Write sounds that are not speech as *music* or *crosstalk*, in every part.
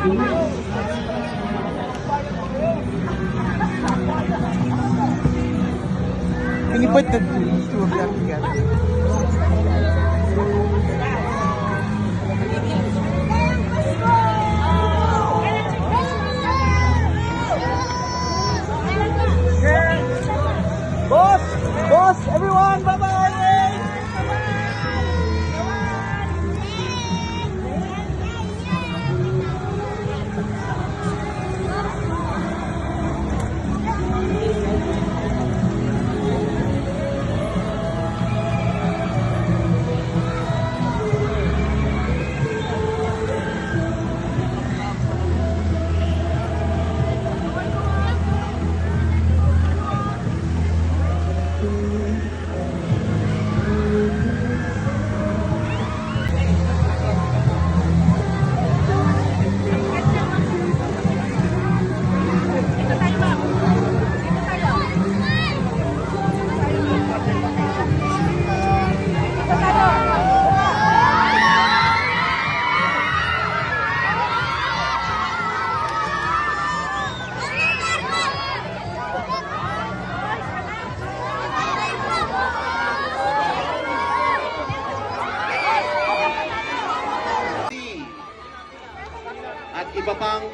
Ini buat tuh, itu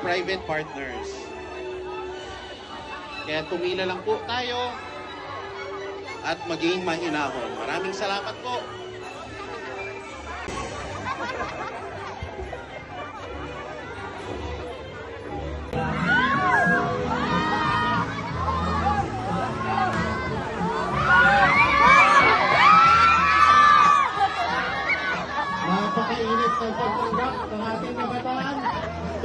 private partners. Kaya tumila lang po tayo at maging mahinahon. Maraming salamat po. Napakainit ng pagtanggap ng ating kabataan.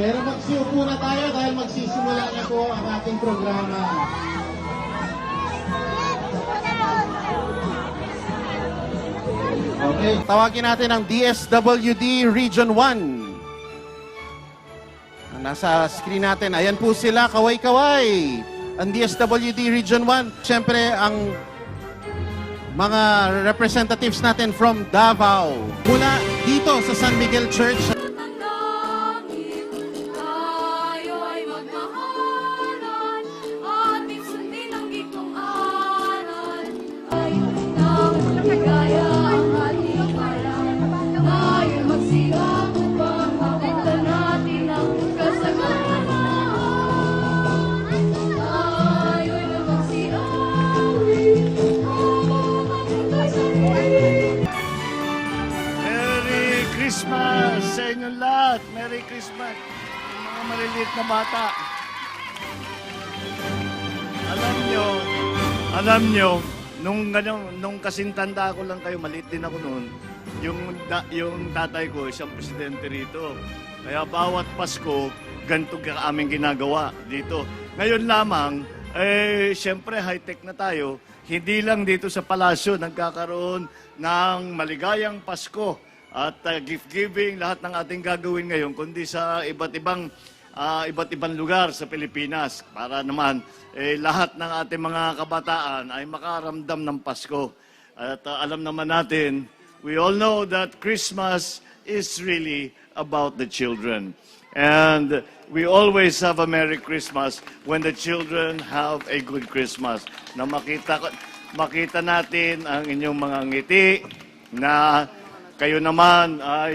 Pero magsiupo na tayo dahil magsisimula na po ang ating programa. Okay. Tawagin natin ang DSWD Region 1. Ang nasa screen natin, ayan po sila, kaway-kaway. Ang DSWD Region 1, siyempre ang mga representatives natin from Davao. Mula dito sa San Miguel Church, lahat. Merry Christmas. Mga maliliit na bata. Alam nyo, alam nyo, nung, ganyan, nung kasintanda ko lang kayo, maliit din ako noon, yung, da, yung tatay ko, isang presidente rito. Kaya bawat Pasko, ganito ka aming ginagawa dito. Ngayon lamang, eh, siyempre high-tech na tayo. Hindi lang dito sa palasyo nagkakaroon ng maligayang Pasko at uh, gift-giving, lahat ng ating gagawin ngayon, kundi sa iba't ibang ah, iba't ibang lugar sa Pilipinas para naman eh, lahat ng ating mga kabataan ay makaramdam ng Pasko. At ah, alam naman natin, we all know that Christmas is really about the children. And we always have a Merry Christmas when the children have a good Christmas. Na makita, makita natin ang inyong mga ngiti na kayo naman ay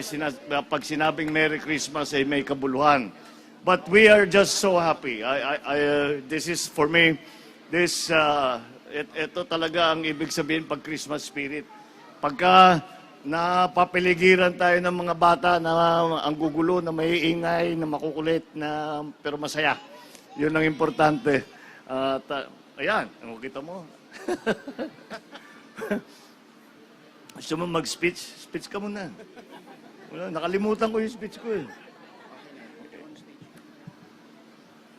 pag sinabing Merry Christmas ay may kabuluhan. But we are just so happy. I, I, I, uh, this is for me, this, uh, it, ito talaga ang ibig sabihin pag Christmas spirit. Pagka napapiligiran tayo ng mga bata na ang gugulo, na may ingay, na makukulit, na pero masaya. Yun ang importante. At uh, ayan, kita mo? *laughs* Gusto mo mag-speech? Speech ka muna. Wala, nakalimutan ko yung speech ko eh.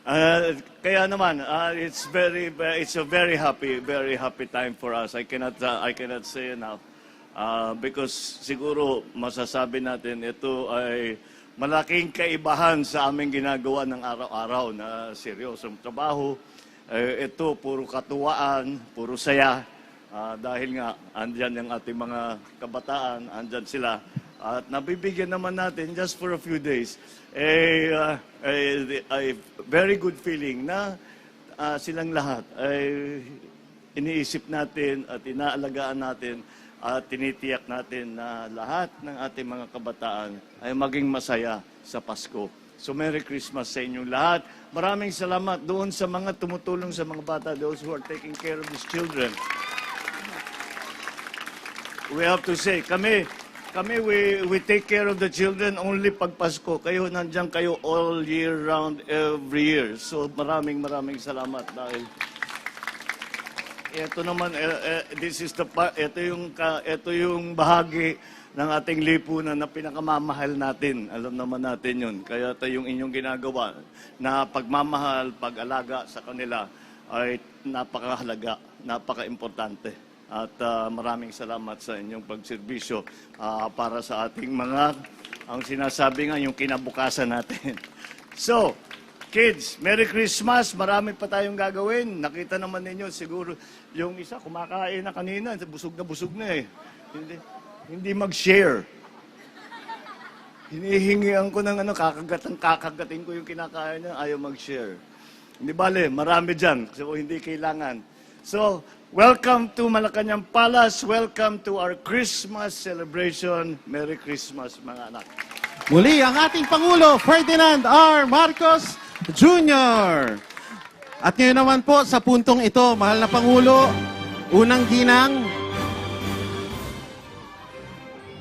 Ah, kaya naman, ah, it's very, it's a very happy, very happy time for us. I cannot, ah, I cannot say enough. Ah, because siguro masasabi natin ito ay malaking kaibahan sa aming ginagawa ng araw-araw na seryosong trabaho. Eh, ito, puro katuwaan, puro saya. Ah, dahil nga, andyan yung ating mga kabataan, andyan sila. At nabibigyan naman natin just for a few days a, ah, a, a very good feeling na ah, silang lahat ay iniisip natin at inaalagaan natin at tinitiyak natin na lahat ng ating mga kabataan ay maging masaya sa Pasko. So Merry Christmas sa inyong lahat. Maraming salamat doon sa mga tumutulong sa mga bata, those who are taking care of these children. We have to say, kami, kami, we, we take care of the children only pag Pasko. Kayo, nandiyan kayo all year round, every year. So maraming maraming salamat dahil ito naman, eh, eh, this is the ito yung ito yung bahagi ng ating lipunan na pinakamamahal natin. Alam naman natin 'yun. Kaya ito yung inyong ginagawa na pagmamahal, pag-alaga sa kanila ay napakahalaga, napaka-importante. At ah, maraming salamat sa inyong pagserbisyo ah, para sa ating mga ang sinasabi nga yung kinabukasan natin. *laughs* So, Kids, Merry Christmas. Marami pa tayong gagawin. Nakita naman ninyo siguro yung isa kumakain na kanina, busog na busog na eh. Hindi, hindi mag-share. Hinihingian ko ng ano, kakagatan, kakagatin ko yung kinakain niya, ayaw mag-share. Hindi bale, marami dyan. So, hindi kailangan. So, welcome to Malacanang Palace. Welcome to our Christmas celebration. Merry Christmas, mga anak. Muli ang ating Pangulo, Ferdinand R. Marcos Jr. At ngayon naman po sa puntong ito, mahal na Pangulo, unang ginang,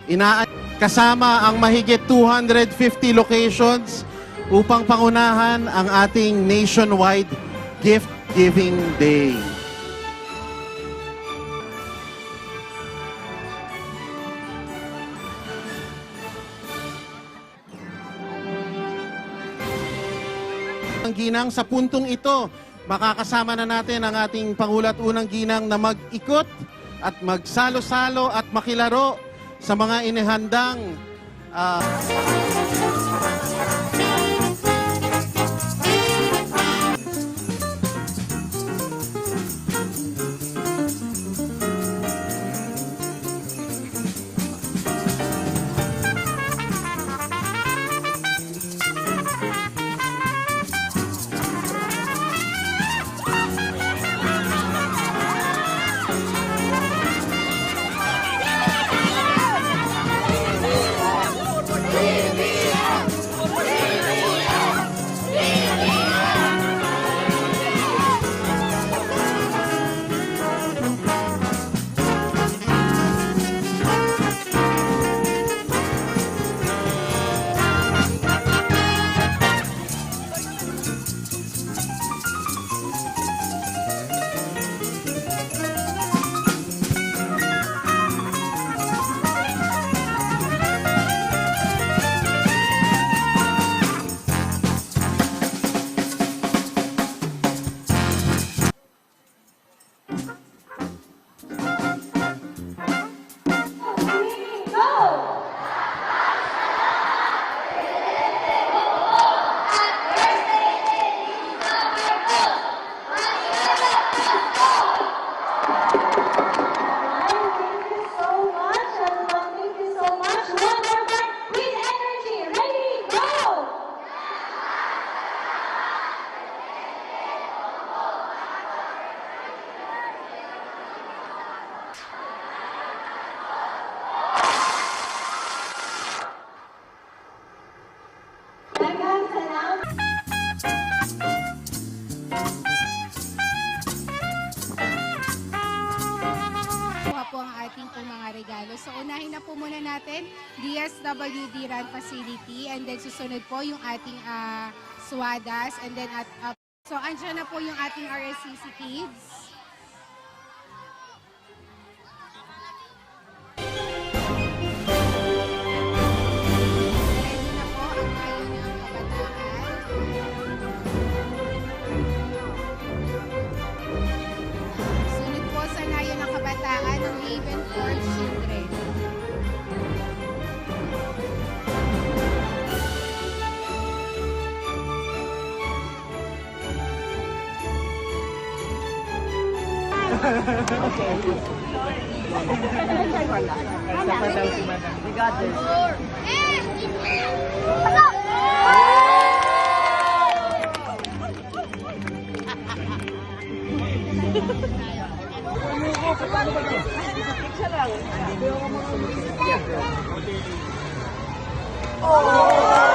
ina kasama ang mahigit 250 locations upang pangunahan ang ating nationwide gift giving day. Ginang sa puntong ito, makakasama na natin ang ating Pangulo at unang ginang na mag-ikot at magsalo-salo at makilaro sa mga inihandang ah, unahin na po muna natin, DSWD Run Facility. And then, susunod po yung ating ah, SWADAS. And then, at, ah, so, andyan na po yung ating RSCC Kids. okay. Oh!